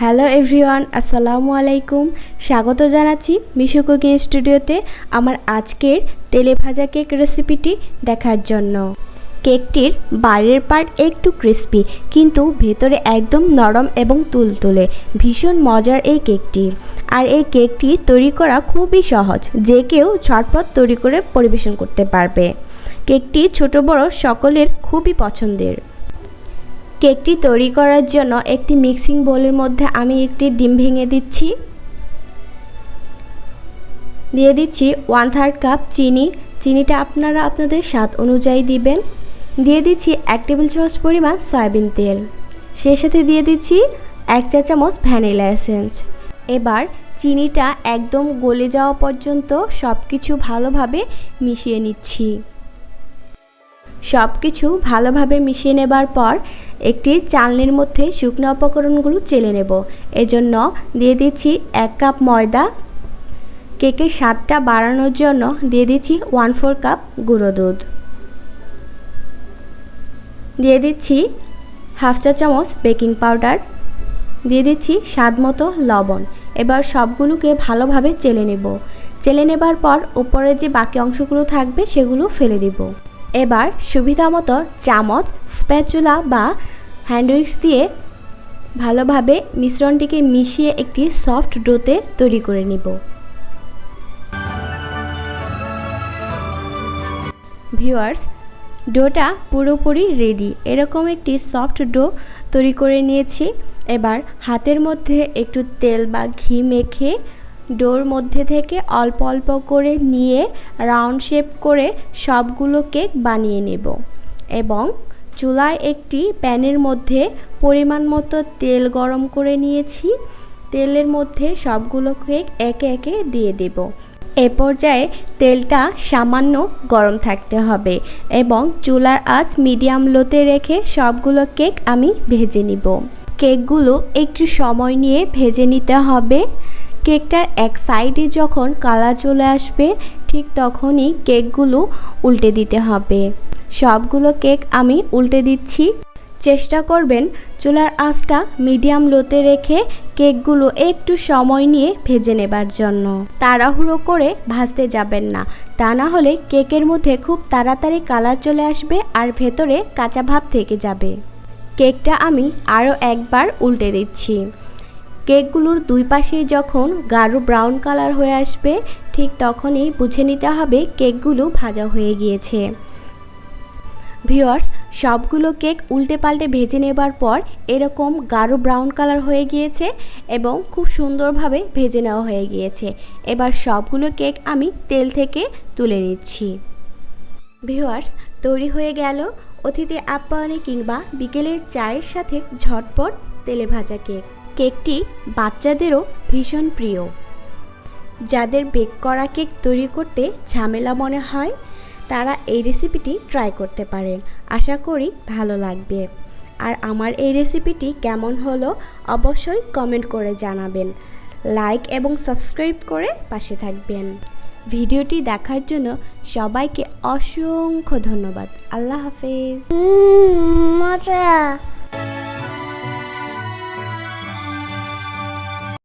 Hello everyone আসসালামু আলাইকুম। স্বাগত জানাচ্ছি মিশু কুকিং স্টুডিওতে আমার আজকের তেলে ভাজা কেক রেসিপিটি দেখার জন্য। কেকটির বাইরের পার্ট একটু ক্রিস্পি কিন্তু ভেতরে একদম নরম এবং তুলতুলে। ভীষণ মজার এই কেকটি আর এই কেকটি তৈরি করা খুবই সহজ, যে কেউ ঝটপট তৈরি করে পরিবেশন করতে পারবে। কেকটি ছোট বড় সকলের খুবই পছন্দের। কেকটি তৈরি করার জন্য একটি মিক্সিং বোলের মধ্যে আমি একটি ডিম ভেঙে দিচ্ছি। দিয়ে দিচ্ছি ওয়ান থার্ড কাপ চিনি। চিনিটা আপনারা আপনাদের স্বাদ অনুযায়ী দিবেন। দিয়ে দিচ্ছি এক টেবিল চামচ পরিমাণ সয়াবিন তেল। সেই সাথে দিয়ে দিচ্ছি এক চা চামচ ভ্যানিলা এসেন্স। এবার চিনিটা একদম গলে যাওয়া পর্যন্ত সব কিছু ভালোভাবে মিশিয়ে নিচ্ছি। সব কিছু ভালোভাবে মিশিয়ে নেবার পর একটি চালনির মধ্যে শুকনো উপকরণগুলো চেলে নেব। এজন্য দিয়ে দিচ্ছি এক কাপ ময়দা। কেকের স্বাদটা বাড়ানোর জন্য দিয়ে দিচ্ছি ওয়ান ফোর কাপ গুঁড়ো দুধ। দিয়ে দিচ্ছি হাফ চা চামচ বেকিং পাউডার। দিয়ে দিচ্ছি স্বাদ মতো লবণ। এবার সবগুলোকে ভালোভাবে চেলে নেব। চেলে নেবার পর উপরে যে বাকি অংশগুলো থাকবে সেগুলো ফেলে দিব। এবার সুবিধা মতো চামচ, স্প্যাচুলা বা হ্যান্ডউইক্স দিয়ে ভালোভাবে মিশ্রণটিকে মিশিয়ে একটি সফট ডোতে তৈরি করে নিব। ভিউয়ার্স ডোটা পুরোপুরি রেডি এরকম একটি সফট ডো তৈরি করে নিয়েছি। এবার হাতের মধ্যে একটু তেল বা ঘি মেখে ডোর মধ্যে থেকে অল্প অল্প করে নিয়ে রাউন্ড শেপ করে সবগুলো কেক বানিয়ে নেব এবং চুলায় একটি প্যানের মধ্যে পরিমাণ মতো তেল গরম করে নিয়েছি। তেলের মধ্যে সবগুলো কেক একে একে দিয়ে দেব। এ পর্যায়ে তেলটা সামান্য গরম থাকতে হবে এবং চুলার আঁচ মিডিয়াম লোতে রেখে সবগুলো কেক আমি ভেজে নিব। কেকগুলো একটু সময় নিয়ে ভেজে নিতে হবে। কেকটার এক সাইডে যখন কালার চলে আসবে, ঠিক তখনই কেকগুলো উল্টে দিতে হবে। সবগুলো কেক আমি উল্টে দিচ্ছি। চেষ্টা করবেন চুলার আঁচটা মিডিয়াম লোতে রেখে কেকগুলো একটু সময় নিয়ে ভেজে নেবার জন্য। তাড়াহুড়ো করে ভাজতে যাবেন না। তা না হলে কেকের মধ্যে খুব তাড়াতাড়ি কালার চলে আসবে আর ভেতরে কাঁচা ভাব থেকে যাবে। কেকটা আমি আরও একবার উল্টে দিচ্ছি। কেকগুলোর দুই পাশে যখন গাঢ় ব্রাউন কালার হয়ে আসবে, ঠিক তখনই বুঝে নিতে হবে কেকগুলো ভাজা হয়ে গিয়েছে। ভিওয়ার্স সবগুলো কেক উল্টে পাল্টে ভেজে নেবার পর এরকম গাঢ় ব্রাউন কালার হয়ে গিয়েছে এবং খুব সুন্দরভাবে ভেজে নেওয়া হয়ে গিয়েছে। এবার সবগুলো কেক আমি তেল থেকে তুলে নিচ্ছি। ভিওয়ার্স তৈরি হয়ে গেল অতিথি আপ্যায়নে কিংবা বিকেলের চায়ের সাথে ঝটপট তেলে ভাজা কেক। কেকটি বাচ্চাদেরও ভীষণ প্রিয়। যাদের বেক করা কেক তৈরি করতে ঝামেলা মনে হয়, তারা এই রেসিপিটি ট্রাই করতে পারেন। আশা করি ভালো লাগবে। আর আমার এই রেসিপিটি কেমন হলো অবশ্যই কমেন্ট করে জানাবেন। লাইক এবং সাবস্ক্রাইব করে পাশে থাকবেন। ভিডিওটি দেখার জন্য সবাইকে অসংখ্য ধন্যবাদ। আল্লাহ হাফেজ।